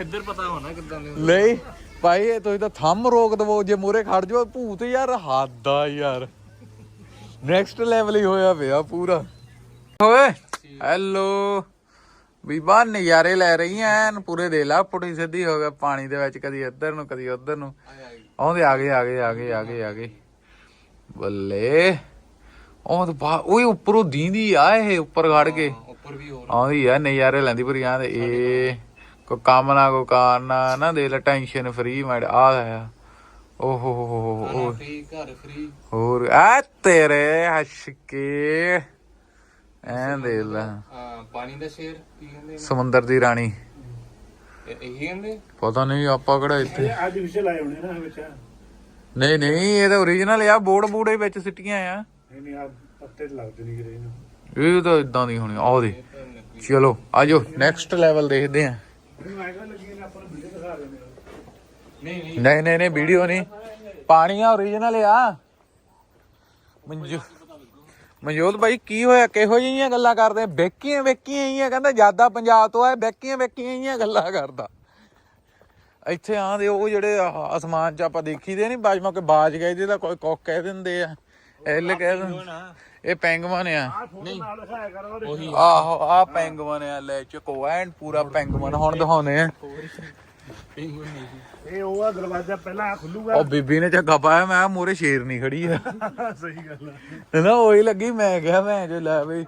ਇੱਧਰ ਪਤਾ ਹੋਣਾ ਕਿੱਦਾਂ ਦੇ ਨਹੀਂ ਭਾਈ ਇਹ ਤੁਸੀਂ ਤਾਂ ਥੰਮ ਰੋਕ ਦਵੋ ਜੇ ਮੂਰੇ ਖੜ ਜਾਓ ਭੂਤ ਯਾਰ ਹੱਦ ਆ ਯਾਰ। ਨੈਕਸਟ ਲੈਵਲ ਹੀ ਹੋਇਆ ਪਿਆ ਪੂਰਾ। ਓਏ ਹੈਲੋ ਬੀਬਾ ਨਜ਼ਾਰੇ ਲੈ ਰਹੀ ਐਨ ਪੂਰੇ ਦੇ ਲਾ ਪੁੱਠੀ ਸਿੱਧੀ ਹੋ ਗਿਆ ਪਾਣੀ ਦੇ ਵਿੱਚ ਕਦੀ ਇੱਧਰ ਨੂੰ ਕਦੀ ਉੱਧਰ ਨੂੰ। ਆਉਂਦੇ ਆ ਗਏ ਆ ਗਏ ਆ ਗਏ ਆ ਗਏ ਆ ਗਏ। ਬੱਲੇ। ਉਹ ਤਾਂ ਬਾ ਓਏ ਉੱਪਰੋਂ ਦੀਂਦੀ ਆ ਇਹ ਉੱਪਰ ਖੜ ਕੇ। ਉੱਪਰ ਵੀ ਹੋਰ। ਆਉਂਦੀ ਆ ਨਜ਼ਾਰੇ ਲੈਂਦੀ ਪੂਰੀ ਆਂ ਤੇ ਇਹ ਕੋ ਕੰਮ ਨਾ ਕੋ ਕਾਰਨਾ ਨਾ ਦੇ ਲੈ ਟੈਨਸ਼ਨ ਫਰੀ ਮਾਈਂਡ ਆ ਆ। ਓਹ ਹੋ ਹੋ ਹੋ ਹੋ ਹੋ ਫ੍ਰੀ ਘਰ ਫ੍ਰੀ ਹੋਰ ਆ ਤੇਰੇ ਹਸ਼ਕੇ ਐਂ ਦੇ ਲੈ। ਪਾਣੀ ਦਾ ਸ਼ੇਰ ਕੀ ਕਹਿੰਦੇ ਸਮੁੰਦਰ ਦੀ ਰਾਣੀ। ਇਹ ਕਹਿੰਦੇ? ਪਤਾ ਨਹੀਂ ਆਪਾਂ ਕਿਹੜਾ ਇੱਥੇ। ਅੱਜ ਵਿਸ਼ੇ ਲਾਏ ਹੋਣੇ ਨਾ ਵਿੱਚ ਨਹੀਂ ਨਹੀਂ ਇਹ ਤਾਂ ਓਰੀਜਨਲ ਆ ਬੋਰਡ ਬੂੜੇ ਵਿੱਚ ਸਿੱਟੀਆਂ ਆ। ਨਹੀਂ ਨਹੀਂ ਆ ਪੱਤੇ ਲੱਗਦੇ ਨਹੀਂ ਕਿਤੇ ਇਹਨੂੰ। ਇਹ ਤਾਂ ਇਦਾਂ ਦੀ ਹੋਣੀ ਆਹ ਦੇ ਚਲੋ, ਆਜੋ ਨੈਕਸਟ ਲੈਵਲ ਦੇਖਦੇ ਆ। ਨਹੀਂ ਨਹੀਂ ਨਹੀਂ ਵੀਡੀਓ ਨਹੀਂ। ਪਾਣੀ ਆ। ਓਰੀਜਨਲ ਆ ਮਨਜੋਤ ਭਾਈ ਕੀ ਹੋਇਆ? ਕਿਹੋ ਜਿਹੀਆਂ ਗੱਲਾਂ ਕਰਦੇ? ਬੇਕੀਆਂ ਵੇਕੀਆਂ ਹੀ ਆ ਕਹਿੰਦਾ ਜ਼ਿਆਦਾ ਪੰਜਾਬ ਤੋਂ ਆ ਬੇਕੀਆਂ ਵੇਕੀਆਂ ਹੀ ਆ ਗੱਲਾਂ ਕਰਦਾ। ਇੱਥੇ ਆਂਦੇ ਉਹ ਜਿਹੜੇ ਆਹ ਅਸਮਾਨ 'ਚ ਆਪਾਂ ਦੇਖੀਦੇ ਨਹੀਂ ਬਾਜਮਾ ਕੋਈ ਬਾਜ ਗਏ ਜਿਹਦਾ ਕੋਈ ਕੋਕ ਕਹਿ ਦਿੰਦੇ ਆ। ਐਲ ਕਹਿ ਦਿੰਦੇ ਇਹ ਪੈਂਗਮਨ ਆ। ਉਹਦੇ। ਆਹੋ ਆ ਪੈਂਗਮਨ ਆ ਲੈ ਚਕੋ ਐਨ ਪੂਰਾ ਪੈਂਗਮਨ ਹੁਣ ਦਿਖਾਉਨੇ ਆ। ਨਹੀਂ ਇਹ ਉਹ ਆ ਦਰਵਾਜ਼ਾ ਪਹਿਲਾਂ ਖੁੱਲੂਗਾ। ਉਹ ਬੀਬੀ ਨੇ ਝੱਗਾ ਪਾਇਆ ਮੈਂ ਮੋਰੇ ਸ਼ੇਰ ਨਹੀਂ ਖੜੀ ਆ। ਸਹੀ ਗੱਲ ਆ। ਨਾ ਉਹੀ ਲੱਗੀ ਮੈਂ ਕਿਹਾ ਮੈਂ ਜੋ ਲੈ ਬਈ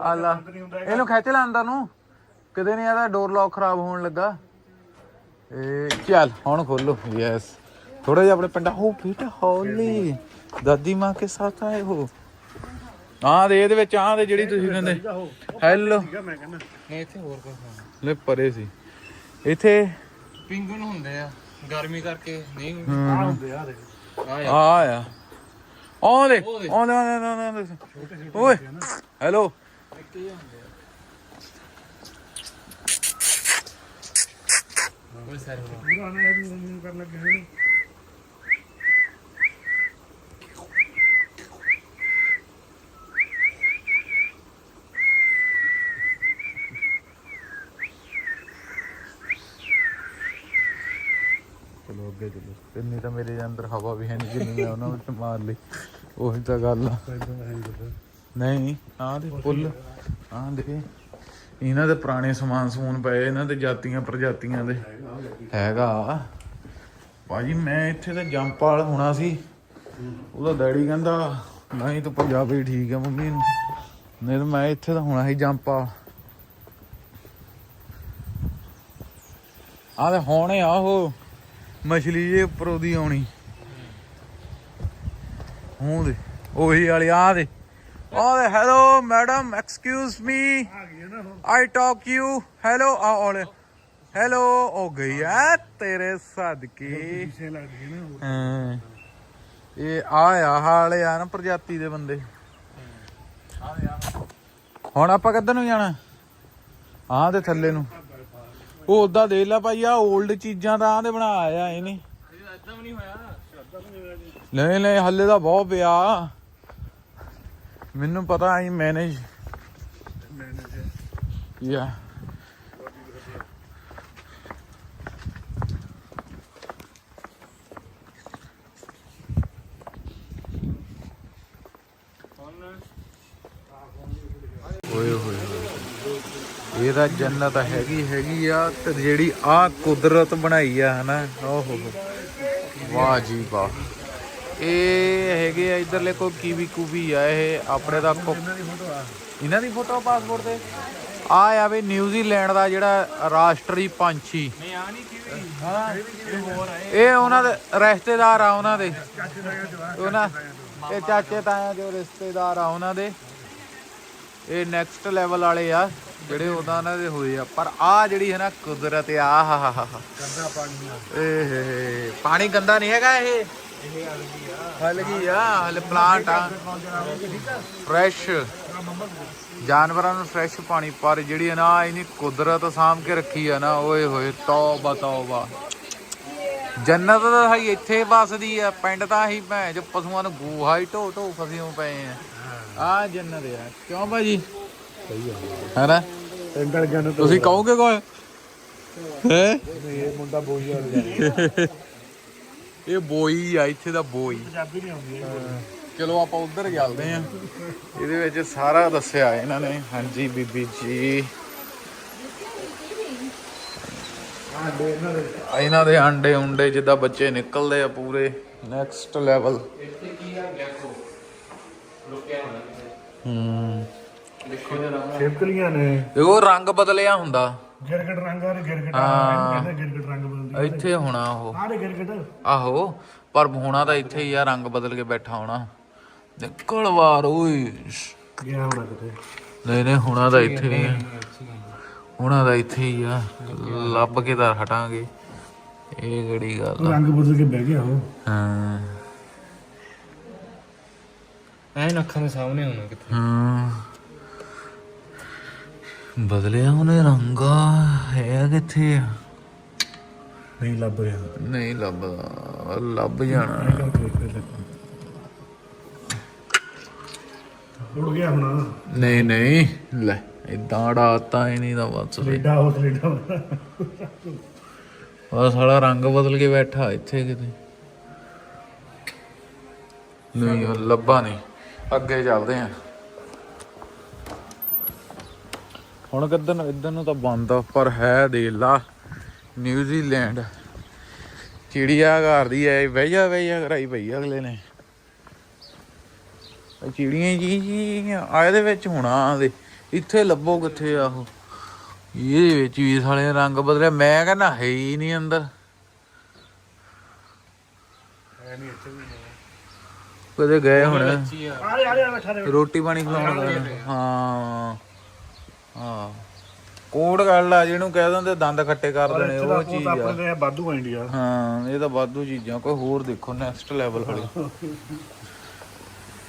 ਆਲਾ ਨਹੀਂ। ਇਹਨੂੰ ਖਿੱਚ ਲੈ ਅੰਦਰ ਨੂੰ। ਕਿਤੇ ਨਹੀਂ ਆਦਾ ਡੋਰ ਲੌਕ ਖਰਾਬ ਹੋਣ ਲੱਗਾ। ਇਹ ਚੱਲ ਹੁਣ ਖੋਲੋ। ਯੈਸ ਥੋੜਾ ਜਿਹਾ ਆਪਣੇ ਪਿੰਡਾ ਹੋ ਬੇਟਾ ਹੌਲੀ ਦਾਦੀ ਮਾਂ ਕੇ ਸਾਥ ਆਏ ਹੋ? ਆਹ ਦੇ ਇਹਦੇ ਵਿੱਚ ਆਹ ਦੇ ਜਿਹੜੀ ਤੁਸੀਂ ਕਹਿੰਦੇ। ਹੈਲੋ ਮੈਂ ਕਹਿੰਦਾ। ਨਹੀਂ ਇੱਥੇ ਹੋਰ ਕੁਝ ਨਹੀਂ। ਲੈ ਪਰੇ ਸੀ। ਇੱਥੇ ਪਿੰਗੁਇਨ ਹੁੰਦੇ ਆ ਗਰਮੀ ਕਰਕੇ ਨਹੀਂ ਆ ਹੁੰਦੇ ਆ ਦੇਖ ਆ। ਆ। ਆ ਆਉਂਦੇ ਆਉਂਦੇ ਆਉਂਦੇ ਆਉਂਦੇ ਓਏ ਹੈਲੋ। ਕੋਈ ਸਾਰੇ ਕਰਨ ਲੱਗੇ ਨੇ। ਚਲੋ ਅੱਗੇ ਚਲੋ। ਇੰਨੀ ਤਾਂ ਮੇਰੇ ਅੰਦਰ ਹਵਾ ਵੀ ਹੈ ਨਹੀਂ ਜਿੰਨੀ ਮੈਂ ਉਹਨਾਂ ਵਿੱਚ ਮਾਰ ਲਈ। ਉਹੀ ਤਾਂ ਗੱਲ ਆ। ਨਹੀਂ ਆਹ ਦੇ ਪੁੱਲ ਆਹ ਦੇ। ਇਹਨਾਂ ਦੇ ਪੁਰਾਣੇ ਸਮਾਨ ਸਮੂਨ ਪਏ ਇਹਨਾਂ ਦੇ ਜਾਤੀਆਂ ਪ੍ਰਜਾਤੀਆਂ ਦੇ। ਹੈਗਾ। ਭਾਜੀ ਮੈਂ ਇੱਥੇ ਤਾਂ ਜੰਪ ਵਾਲ ਹੋਣਾ ਸੀ। ਉਹਦਾ ਡੈਡੀ ਕਹਿੰਦਾ ਨਹੀਂ ਤੂੰ ਪੰਜਾਬੀ ਠੀਕ ਆ ਮੰਮੀ ਨੂੰ। ਨਹੀਂ ਤਾਂ ਮੈਂ ਇੱਥੇ ਤਾਂ ਹੋਣਾ ਸੀ ਜੰਪ ਆ ਆ ਤੇ ਹੁਣ ਆ ਉਹ। ਮਛਲੀ ਜੇ ਉੱਪਰੋਂ ਦੀ ਆਉਣੀ। ਹੂੰ ਦੇ, ਉਹੀ ਵਾਲੀ ਆ ਦੇ। ਆ hello madam excuse me I talk you hello ਆ ਓਲੇ ਹੈਲੋ ਹੋ ਗਈ ਆ ਤੇਰੇ ਸਦਕੇ। ਹਾਂ। ਇਹ ਆ ਆ ਹਾਲੇ ਆ ਨਾ ਪ੍ਰਜਾਤੀ ਦੇ ਬੰਦੇ। ਹੁਣ ਆਪਾਂ ਕਿੱਧਰ ਨੂੰ ਜਾਣਾ? ਆਹ ਦੇ ਥੱਲੇ ਨੂੰ। ਉਹ ਉਦਾਂ ਦੇਖ ਲੈ ਭਾਈ ਆ 올ਡ ਚੀਜ਼ਾਂ ਤਾਂ ਆਹ ਦੇ ਬਣਾਇਆ ਇਹਨੇ। ਨਹੀਂ ਨਹੀਂ, ਹੱਲੇ ਤਾਂ ਬਹੁਤ ਪਿਆ। ਮੈਨੂੰ ਪਤਾ ਆਈ ਮੈਨੇਜ ਯਾ। ਓਏ ਹੋਏ ਹੋਏ। ਇਹ ਤਾਂ ਜੰਨਤ ਹੈਗੀ ਹੈਗੀ ਆ ਤੇ ਜਿਹੜੀ ਆ ਕੁਦਰਤ ਬਣਾਈ ਆ ਹਨਾ? ਓਹ। ਵਾਹ ਜੀ ਵਾਹ। ਇਹ ਹੈਗੇ ਆ ਇਧਰਲੇ ਕੋਈ ਕੀਵੀ ਕੂਵੀ ਆ ਇਹ ਆਪਣੇ ਦਾ ਕੋ- ਇਹਨਾਂ ਦੀ ਫੋਟੋ ਪਾਸਪੋਰਟ ਤੇ? ਆ ਆ ਵੀ ਨਿਊਜ਼ੀਲੈਂਡ ਦਾ ਜਿਹੜਾ ਰਾਸ਼ਟਰੀ ਪੰਛੀ। ਨਹੀਂ ਆ ਨਹੀਂ ਕੀਵੀ। ਇਹ ਉਹਨਾਂ ਦੇ ਰਿਸ਼ਤੇਦਾਰ ਆ ਉਹਨਾਂ ਦੇ। ਉਹਨਾਂ ਇਹ ਚਾਚੇ ਤਾਇਆ ਜੋ ਰਿਸ਼ਤੇਦਾਰ ਆ ਉਹਨਾਂ ਦੇ। ਇਹ ਨੈਕਸਟ ਲੈਵਲ ਵਾਲੇ ਆ ਜਿਹੜੇ ਉਹਦਾ ਉਹਨਾਂ ਦੇ ਹੋਏ ਆ। ਪਰ ਆ ਜਿਹੜੀ ਹੈ ਨਾ ਕੁਦਰਤ ਆ ਹਾ ਹਾ ਹਾ। ਗੰਦਾ ਪਾਣੀ ਇਹ ਪਾਣੀ ਗੰਦਾ ਨਹੀਂ ਹੈਗਾ ਇਹ? ਇਹ ਹਲਗੀ ਆ। ਹਲ ਪਲਾਂਟ ਆ ਫਰੈਸ਼ ਜਾਨਵਰਾਂ ਨੂੰ ਫਰੈਸ਼ ਪਾਣੀ ਪਰ ਜਿਹੜੀ ਹੈ ਨਾ ਇਹਨੀ ਕੁਦਰਤ ਸਾਂਭ ਕੇ ਰੱਖੀ ਆ ਨਾ ਓਏ ਹੋਏ ਤੌਬਾ ਤੌਬਾ। ਜੰਨਤ ਤਾਂ ਹੈ ਇੱਥੇ ਵਸਦੀ ਆ ਪਿੰਡ ਤਾਂ ਹੀ ਭੈਣ ਚ ਪਸ਼ੂਆਂ ਨੂੰ ਗੂਹਾ ਹੀ ਢੋ ਢੋ ਫਸੇ ਹੋ ਪਏ ਆ। ਆ ਜੰਨਤ ਆ। ਕਿਉਂ ਭਾਜੀ? ਸਹੀ ਆ। ਹੈਨਾ? ਇੰਦਰ ਜਨ ਤੁਸੀਂ ਕਹੋਗੇ ਕੋਈ? ਹੈ? ਇਹ ਮੁੰਡਾ ਬੋਈ ਵਾਲਾ ਇਹ ਬੋਈ ਆ ਇੱਥੇ ਦਾ ਬੋਈ। ਪੰਜਾਬੀ ਨਹੀਂ ਆਉਂਦੀ ਚਲੋ ਆਪਾਂ ਉਧਰ ਚੱਲਦੇ ਆ ਇਹਦੇ ਵਿੱਚ ਸਾਰਾ ਦੱਸਿਆ ਇਹਨਾਂ ਨੇ। ਹਾਂਜੀ ਬੀਬੀ ਜੀ। ਇਹਨਾਂ ਦੇ। ਅੰਡੇ ਉਂਡੇ ਜਿੱਦਾਂ ਬੱਚੇ ਨਿਕਲਦੇ ਆ ਪੂਰੇ। ਨੈਕਸਟ ਲੈਵਲ ਹੂੰ ਛਿਪਕਲੀਆਂ ਨੇ। ਦੇਖੋ ਰੰਗ ਬਦਲਿਆ ਹੁੰਦਾ। ਗਿਰਗਟ ਰੰਗ ਆ ਗਿਰਗਟ ਹਾਂ। ਕਹਿੰਦੇ ਗਿਰਗਟ ਰੰਗ ਬਦਲਦੀ ਇੱਥੇ ਹੋਣਾ ਉਹ। ਆਹ ਗਿਰਗਟ। ਆਹੋ ਪਰ ਹੋਣਾ ਤਾਂ ਇੱਥੇ ਹੀ ਆ ਰੰਗ ਬਦਲ ਕੇ ਬੈਠਾ ਹੋਣਾ। ਨਿਕਲ ਵਾਰ ਓਏ। ਗਿਆ ਹੋਣਾ ਕਿਤੇ। ਨਹੀਂ ਨਹੀਂ ਹੋਣਾ ਤਾਂ ਇੱਥੇ ਹੀ ਆ। ਹੋਣਾ ਤਾਂ ਇੱਥੇ ਹੀ ਆ। ਲੱਭ ਕੇ ਤਾਂ ਹਟਾਂਗੇ। ਇਹ ਕਿਹੜੀ ਗੱਲ ਆ? ਰੰਗ ਬਦਲ ਕੇ ਬਹਿ ਗਿਆ ਉਹ। ਹਾਂ। ਐਨ ਅੱਖਾਂ ਦੇ ਸਾਹਮਣੇ ਹੋਣਾ ਕਿਤੇ ਹਾਂ। ਬਦਲਿਆ ਉਹਨੇ ਰੰਗ ਹੈ ਕਿੱਥੇ ਆ? ਨਹੀਂ ਲੱਭ ਰਿਹਾ। ਨਹੀਂ ਲੱਭਦਾ ਲੱਭ ਜਾਣਾ। ਉੜ ਗਿਆ ਹੁਣ। ਨਹੀਂ ਨਹੀਂ ਲੈ ਇਦਾਂ ਡਾਤਾ ਹੀ ਨਹੀਂ ਦਾ ਬਸ ਕੈਨੇਡਾ ਉਹ ਕੈਨੇਡਾ ਉਹ ਸਾਲਾ ਰੰਗ ਬਦਲ ਕੇ ਬੈਠਾ ਇੱਥੇ ਕਿਤੇ। ਨਹੀਂ ਉਹ ਲੱਭਾ ਨਹੀਂ। ਅੱਗੇ ਚੱਲਦੇ ਆ। ਹੁਣ ਕਿੱਧਰ ਨੂੰ ਇੱਧਰ ਨੂੰ ਤਾਂ ਬੰਦ ਆ ਪਰ ਹੈ ਦੇ ਲਾ। ਨਿਊਜ਼ੀਲੈਂਡ ਚਿੜੀਆ ਘਰ ਦੀ ਐ ਬਹਿ ਜਾ ਬਹਿ ਜਾ ਕਰਾਈ ਪਈ ਅਗਲੇ ਨੇ। ਇਹ ਚਿੜੀਆਂ ਜੀ ਜੀ ਆ ਇਹਦੇ ਵਿੱਚ ਹੋਣਾ ਦੇ। ਇੱਥੇ ਲੱਭੋ ਕਿੱਥੇ ਆ ਉਹ। ਇਹਦੇ ਵਿੱਚ ਵੀ ਸਾਲੇ ਰੰਗ ਬਦਲਿਆ। ਮੈਂ ਕਹਿੰਦਾ ਹੈ ਹੀ ਨਹੀਂ ਅੰਦਰ। ਕਦੇ ਗਏ ਹੁਣ। ਆ ਆ ਬੈਠਾ ਰਿਹਾ ਰੋਟੀ ਪਾਣੀ ਖਿਲਾਉਣ ਦਾ ਹਾਂ ਹਾਂ। ਕੋਡ ਕਰ ਲਾ ਜਿਹਨੂੰ ਕਹਿ ਦਿੰਦੇ ਦੰਦ ਖੱਟੇ ਕਰ ਦੇਣੇ ਉਹ ਚੀਜ਼ ਆ। ਆਪਣੇ ਆ ਇੰਡੀਆ ਹਾਂ ਇਹ ਤਾਂ ਵਾਧੂ ਚੀਜ਼ਾਂ ਕੋਈ ਹੋਰ ਦੇਖੋ ਨੈਕਸਟ ਲੈਵਲ ਵਾਲੀ।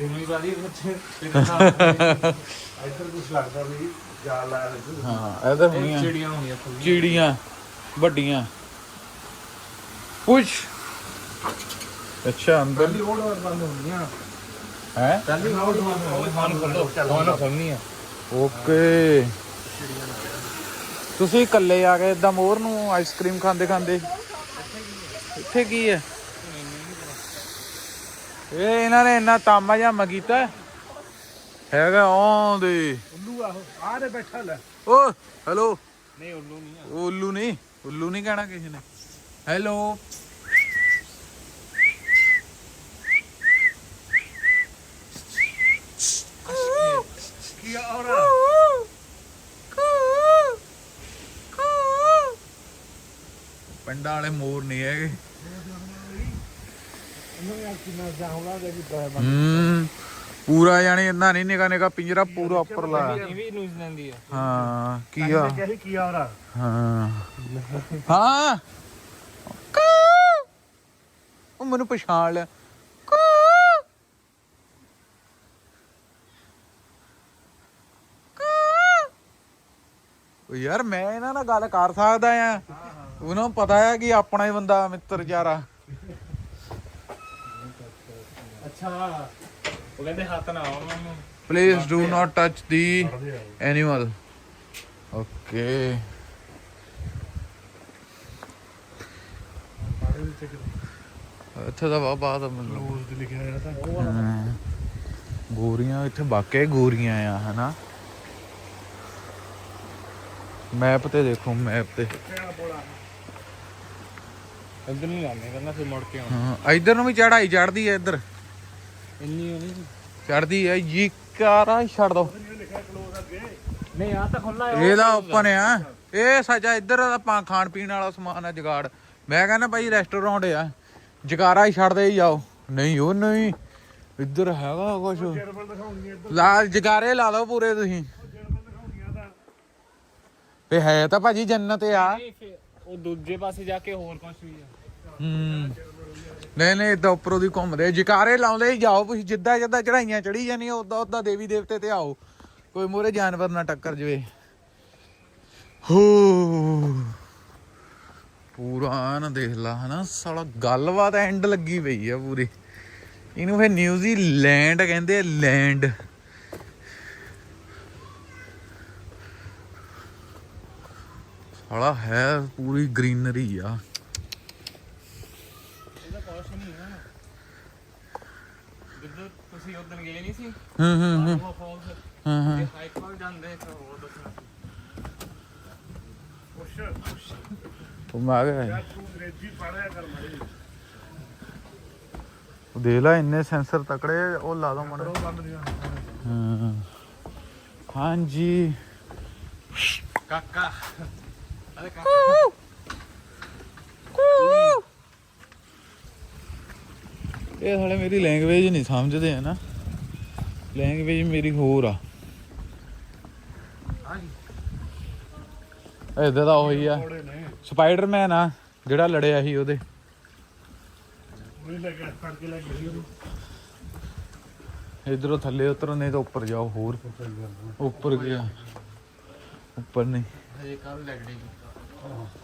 ਇੰਨੀ ਵਾਰੀ ਬੱਚੇ ਇੱਧਰ ਕੁਝ ਲੱਗਦਾ ਵੀ ਜਾਲ ਲਾਇਆ ਹੋਇਆ ਹਾਂ ਇਹਦਾ ਹੋਣੀਆਂ। ਚਿੜੀਆਂ ਹੋਣੀਆਂ ਖੁੱਲੀਆਂ ਚਿੜੀਆਂ ਵੱਡੀਆਂ। ਪੁੱਛ। ਅੱਛਾ ਅੰਦਰ। ਪਹਿਲੀ ਰੋਡ ਬੰਦ ਹੁੰਦੀਆਂ ਹੈ? ਪਹਿਲੀ ਰੋਡ ਬੰਦ ਫੋਨ ਖੋਲੋ ਫੋਨ ਖੋਲਣੀ ਆ। ਓਕੇ। ਤੁਸੀਂ ਇਕੱਲੇ ਆ ਗਏ ਇਦਾਂ ਮੋਰ ਨੂੰ ਆਈਸਕ੍ਰੀਮ ਖਾਂਦੇ ਖਾਂਦੇ। ਇੱਥੇ ਕੀ ਹੈ? ਇਹ ਇਹਨਾਂ ਨੇ ਇੰਨਾ ਤਾਮਾ ਜਾਮਾ ਕੀਤਾ। ਹੈਗਾ ਆਉਂਦੇ। ਉੱਲੂ ਆਹੋ ਆ ਦੇ ਬੈਠਾ ਲੈ। Oh hello. ਨਹੀਂ ਉੱਲੂ ਨਹੀਂ ਆ। ਉੱਲੂ ਨਹੀਂ ਉੱਲੂ ਨਹੀਂ ਕਹਿਣਾ ਕਿਸੇ ਨੇ। ਹੈਲੋ ਕੀ ਆ ਔਰ ਪਿੰਡਾਂ ਵਾਲੇ ਮੋਰ ਨਹੀਂ ਹੈਗੇ। ਹੂੰ, ਪੂਰਾ ਜਾਨੀ ਇੰਨਾ ਨਹੀਂ ਨਿਕਾ ਨਿਕਾ, ਪਿੰਜਰਾ ਪੂਰਾ ਉੱਪਰ ਲਾ ਇਹ ਵੀ ਨਿਊਜ਼ੀਲੈਂਡ ਦੀ ਆ ਹਾਂ, ਕੀ ਆ? ਕੀ ਆ ਔਰ ਹਾਂ। ਹਾਂ ਉਹ ਮੈਨੂੰ ਪਛਾਣ ਲਿਆ। ਯਾਰ, ਮੈਂ ਇਹਨਾਂ ਨਾਲ ਗੱਲ ਕਰ ਸਕਦਾ ਆ। ਉਹਨਾਂ ਨੂੰ ਪਤਾ ਹੈ ਕਿ ਆਪਣਾ ਹੀ ਬੰਦਾ ਮਿੱਤਰ ਯਾਰਾ। ਅੱਛਾ ਉਹ ਕਹਿੰਦੇ ਹੱਥ ਨਾ ਆਉਣ ਮੈਨੂੰ please do not touch the animal okay ਇੱਥੇ ਦਾ ਬਾਬਾ ਦਾ ਮੈਨੂੰ। ਰੋਜ਼ ਤੇ ਲਿਖਿਆ ਹੋਇਆ ਤਾਂ। ਹਾਂ। ਗੋਰੀਆਂ ਇੱਥੇ ਵਾਕਿਆ ਗੋਰੀਆਂ ਆ ਹਨਾ? ਮੈਪ ਤੇ ਦੇਖੋ ਮੈਪ ਤੇ। ਇੱਧਰ ਨਹੀਂ ਜਾਂਦੇ ਕਹਿੰਦਾ ਫਿਰ ਮੁੜ ਕੇ ਆਉਣਾ। ਹਾਂ ਇਧਰ ਨੂੰ ਵੀ ਚੜਾਈ ਚੜਦੀ ਹੈ ਇੱਧਰ। ਇੰਨੀ ਨਹੀਂ ਚੜਦੀ ਹੈ ਯੀਕਾਰਾ ਛੱਡ ਦੋ। ਨਹੀਂ ਆ ਤਾਂ ਖੁੱਲਾ ਇਹਦਾ ਓਪਨ ਆ। ਇਹ ਸੱਚਾ ਇੱਧਰ ਆਪਾਂ ਖਾਣ ਪੀਣ ਵਾਲਾ ਸਮਾਨ ਆ ਜਗਾੜ। ਮੈਂ ਕਹਿੰਦਾ ਭਾਈ ਰੈਸਟੋਰੈਂਟ ਆ। ਜਗਾਰਾ ਹੀ ਛੱਡਦੇ ਹੀ ਜਾਓ। ਨਹੀਂ ਉਹ ਨਹੀਂ। ਇੱਧਰ ਹੈਗਾ ਕੁਝ ਲਾ ਜਗਾਰੇ ਲਾ ਲਓ ਪੂਰੇ ਤੁਸੀਂ। ਤਾਂ। ਇਹ ਹੈ ਤਾਂ ਭਾਜੀ ਜੰਨਤ ਆ। ਉਹ ਦੂਜੇ ਪਾਸੇ ਜਾ ਕੇ ਹੋਰ ਕੁਝ ਵੀ ਆ। ਹੂੰ। ਨਹੀਂ ਨਹੀਂ ਇਦਾਂ ਉੱਪਰੋਂ ਦੀ ਘੁੰਮਦੇ ਜਕਾਰੇ ਲਾਉਂਦੇ ਹੀ ਜਾਓ, ਤੁਸੀਂ ਜਿੱਦਾਂ ਜਿੱਦਾਂ ਚੜਾਈਆਂ ਚੜੀ ਜਾਂਦੀਆਂ ਉਦਾਂ ਉਦਾਂ ਦੇਵੀ ਦੇਵਤੇ ਤੇ ਆਓ। ਕੋਈ ਮੂਰੇ ਜਾਨਵਰ ਨਾ ਟੱਕਰ ਜਵੇ। ਹੋ। ਪੂਰਾ ਨਾ ਦੇਖ ਲਾ, ਹਨਾ, ਸਾਲਾ ਗੱਲਬਾਤ ਐਂਡ ਲੱਗੀ ਪਈ ਆ ਪੂਰੀ। ਇਹਨੂੰ ਫੇ ਨਿਊਜ਼ੀਲੈਂਡ ਕਹਿੰਦੇ ਆ, ਲੈਂਡ। ਸਾਲਾ ਹੈ ਪੂਰੀ ਗ੍ਰੀਨਰੀ ਆ। ਇਹਦਾ ਕੁਝ ਨਹੀਂ ਆ ਜਿੱਦੋਂ ਤੁਸੀਂ ਉਦੋਂ ਗਏ ਨਹੀਂ ਸੀ ਹੂੰ ਹੂੰ ਹੂੰ। ਉਹ ਫਾਲਸ ਹਾਂ ਹਾਂ। ਜੇ ਹਾਈਕ ਵੱਲ ਜਾਂਦੇ ਤਾਂ ਹੋਰ ਦੱਸਣਾ। ਪੁੱਛ। ਉਹ ਮੈਂ ਗਿਆ। ਤੂੰ ਅੰਗਰੇਜ਼ੀ ਪੜ੍ਹਿਆ ਕਰ ਮਾਰੀ ਉਹ ਦੇਖ ਲੈ ਇੰਨੇ ਸੈਂਸਰ ਤਕੜੇ ਉਹ ਲਾ ਦੋ ਦੀਆਂ ਹਾਂ। ਹਾਂਜੀ। ਕਾਕਾ। ਇਹ ਸਾਲੇ ਮੇਰੀ ਲੈਂਗੁਏਜ ਨਹੀਂ ਸਮਝਦੇ ਆ ਨਾ। ਲੈਂਗੁਏਜ ਮੇਰੀ ਹੋਰ ਆ। ਇਹਦਾ ਤਾਂ ਉਹੀ ਆ। ਸਪਾਈਡਰਮੈਨ ਆ, ਜਿਹੜਾ ਲੜਿਆ ਸੀ ਉਹਦੇ। ਇਧਰੋਂ ਥੱਲੇ ਉਤਰੋ, ਨਹੀਂ ਤਾਂ ਉੱਪਰ ਜਾਓ ਹੋਰ। ਉੱਪਰ ਗਿਆ। ਉੱਪਰ ਨਹੀਂ। ਹਜੇ ਕੱਲ ਲੱਗਣੀ Ah.